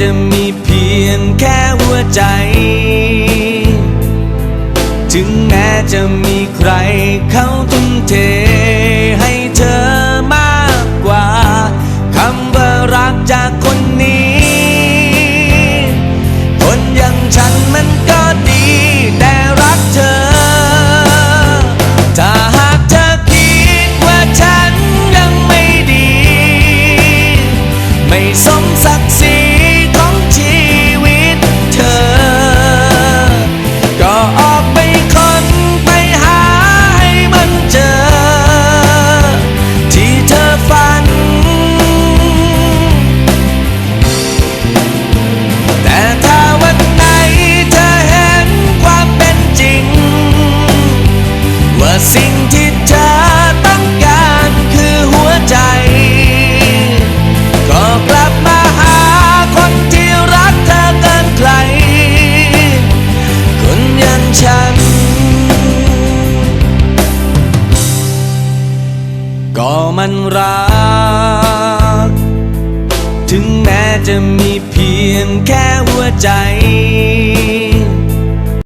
จะมีเพียงแค่หัวใจ ถึงแม้จะมีใครเขาทุ่มเทให้เธอมากกว่าคำว่ารักจากคนนี้ คนอย่างฉันมันก็ดีแต่รักเธอ ถ้าหากเธอคิดว่าฉันยังไม่ดี ไม่สมศักดิ์ สิ่งที่เธอต้องการคือหัวใจ ก็กลับมาหาคนที่รักเธอเกินใคร คนอย่างฉัน ก็มันรัก ถึงแม้จะมีเพียงแค่หัวใจ